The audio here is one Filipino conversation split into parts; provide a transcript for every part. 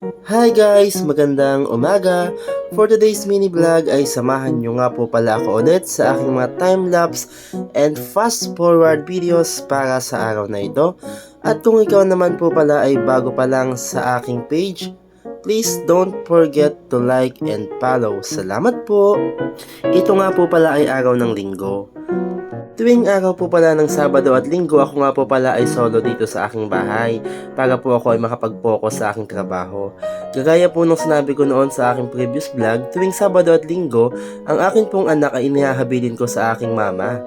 Hi guys! Magandang umaga! For today's mini vlog ay samahan nyo nga po pala ako ulit sa aking mga time-lapse and fast-forward videos para sa araw na ito. At kung ikaw naman po pala ay bago pa lang sa aking page, please don't forget to like and follow. Salamat po! Ito nga po pala ay araw ng linggo. Tuwing araw po pala ng Sabado at Linggo, ako nga po pala ay solo dito sa aking bahay para po ako ay makapag-focus sa aking trabaho. Gagaya po nung sinabi ko noon sa aking previous vlog, tuwing Sabado at Linggo, ang akin pong anak ay inihahabilin ko sa aking mama.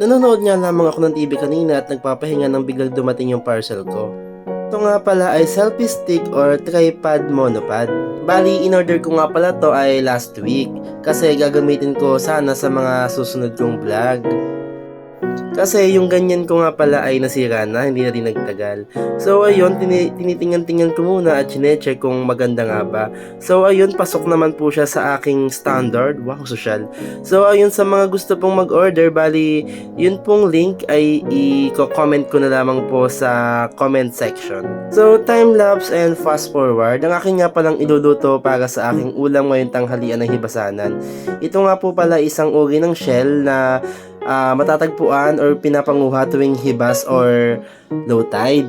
Nanonood nga lamang ako ng TV kanina at nagpapahinga nang biglang dumating yung parcel ko. Ito nga pala ay selfie stick or tripod monopod. Bali, in-order ko nga pala to ay last week kasi gagamitin ko sana sa mga susunod kong vlog. Kasi yung ganyan ko nga pala ay nasira na, hindi na rin nagtagal. So ayun, tini- tinitingnan-tingnan ko muna at chinecheck kung maganda nga ba. So ayun, pasok naman po siya sa aking standard. Wow, social. So ayun, sa mga gusto pong mag-order, bali, yun pong link ay i-comment ko na lamang po sa comment section. So time-lapse and fast-forward, ang aking nga palang iluluto para sa aking ulam ngayong tanghalian ng hibasanan. Ito nga po pala isang uri ng shell na ah, matatagpuan or pinapanguha tuwing hibas or low tide.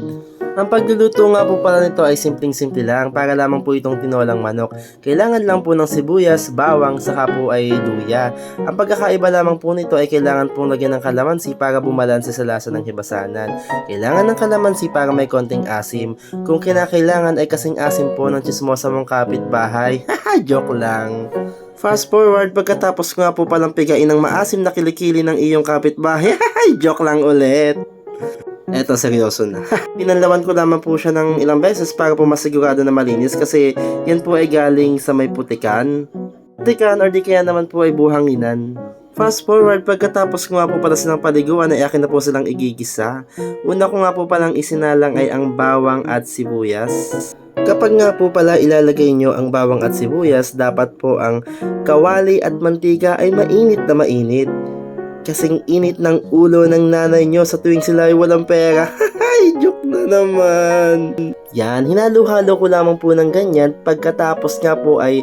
Ang pagluluto nga po pala nito ay simpleng-simple lang para lamang po itong tinolang manok. Kailangan lang po ng sibuyas, bawang, saka po ay luya. Ang pagkakaiba lamang po nito ay kailangan pong lagyan ng kalamansi para bumalanse sa lasa ng hibasanan. Kailangan ng kalamansi para may konting asim. Kung kinakailangan ay kasing asim po ng chismosa mong kapitbahay. Haha, joke lang. Fast forward, pagkatapos ko nga po palang pigain ng maasim na kilikili ng iyong kapitbahay. Joke lang ulit. Eto, seryoso na. Pinanlawan ko lamang po siya ng ilang beses para po masigurado na malinis kasi yan po ay galing sa may putikan. Putikan or di kaya naman po ay buhanginan. Fast forward, pagkatapos ko nga po pala silang paliguan ay akin na po silang igigisa. Una ko nga po palang isinalang ay ang bawang at sibuyas. Kapag nga po pala ilalagay nyo ang bawang at sibuyas, dapat po ang kawali at mantika ay mainit na mainit. Kasing init ng ulo ng nanay nyo sa tuwing sila ay walang pera. Ay, joke na naman. Yan, hinalo-halo ko lamang po ng ganyan. Pagkatapos nga po ay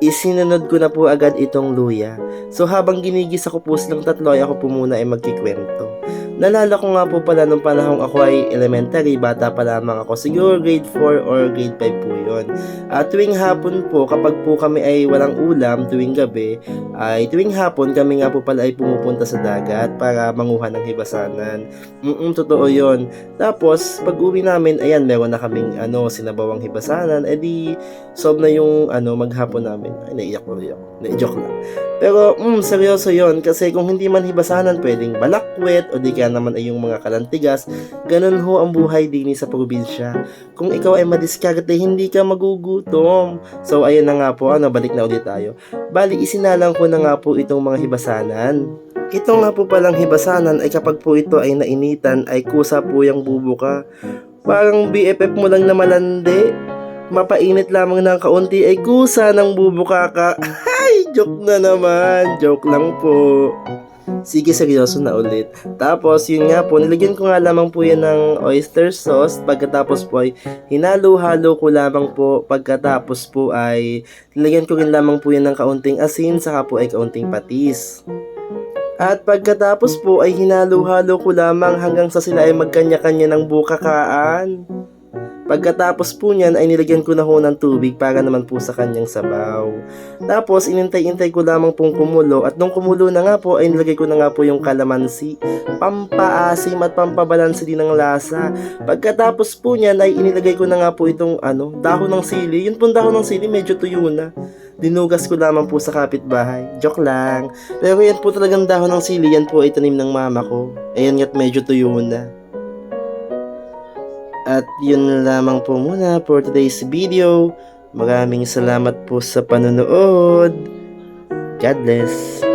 isinunod ko na po agad itong luya. So habang ginigisa ko po silang tatlo ay ako po muna ay magkikwento. Nalala ko nga po pala nung panahong ako ay elementary, bata pa lamang ako, siguro grade 4 or grade 5 po yun. At tuwing hapon po, kapag po kami ay walang ulam, tuwing gabi, ay tuwing hapon kami nga po pala ay pumupunta sa dagat para manguha ng hibasanan. Mm totoo yon. Tapos, pag uwi namin, ayan, meron na kaming ano, sinabawang hibasanan, edi solve na yung ano, maghapon namin. Ay, naiyak rin ako. Na-joke lang. Pero, mm, seryoso yon kasi kung hindi man hibasanan, pwedeng balakwet o di kaya naman ay yung mga kalantigas. Ganun ho ang buhay din sa probinsya. Kung ikaw ay madiskarte, hindi ka magugutom. So, ayun na nga po, ano, balik na ulit tayo. Bali, isinalang ko na nga po itong mga hibasanan. Ito nga po palang hibasanan ay kapag po ito ay nainitan ay kusa po yung bubuka. Parang BFF mo lang na malandi. Mapainit lamang ng kaunti ay kusa ng bubuka ka. Ay, joke na naman. Joke lang po. Sige, seryoso na ulit. Tapos, yun nga po, nilagyan ko nga lamang po yan ng oyster sauce. Pagkatapos po ay hinalo-halo ko lamang po. Pagkatapos po ay nilagyan ko rin lamang po yan ng kaunting asin, saka po ay kaunting patis. At pagkatapos po ay hinalo-halo ko lamang hanggang sa sila ay magkanya-kanya ng bukakaan. Pagkatapos po niyan ay nilagyan ko na ho ng tubig para naman po sa kanyang sabaw. Tapos inintay-intay ko lamang pong kumulo at nung kumulo na nga po ay nilagay ko na nga po yung kalamansi. Pampaasim at pampabalanse din ng lasa. Pagkatapos po niyan ay inilagay ko na nga po itong ano, dahon ng sili. Yun pong dahon ng sili medyo tuyo na. Dinugas ko lamang po sa kapitbahay. Joke lang. Pero yan po talagang dahon ng sili. Yan po ay tanim ng mama ko. Ayan nga't medyo tuyo na. At yun lamang po muna for today's video. Maraming salamat po sa panonood. God bless.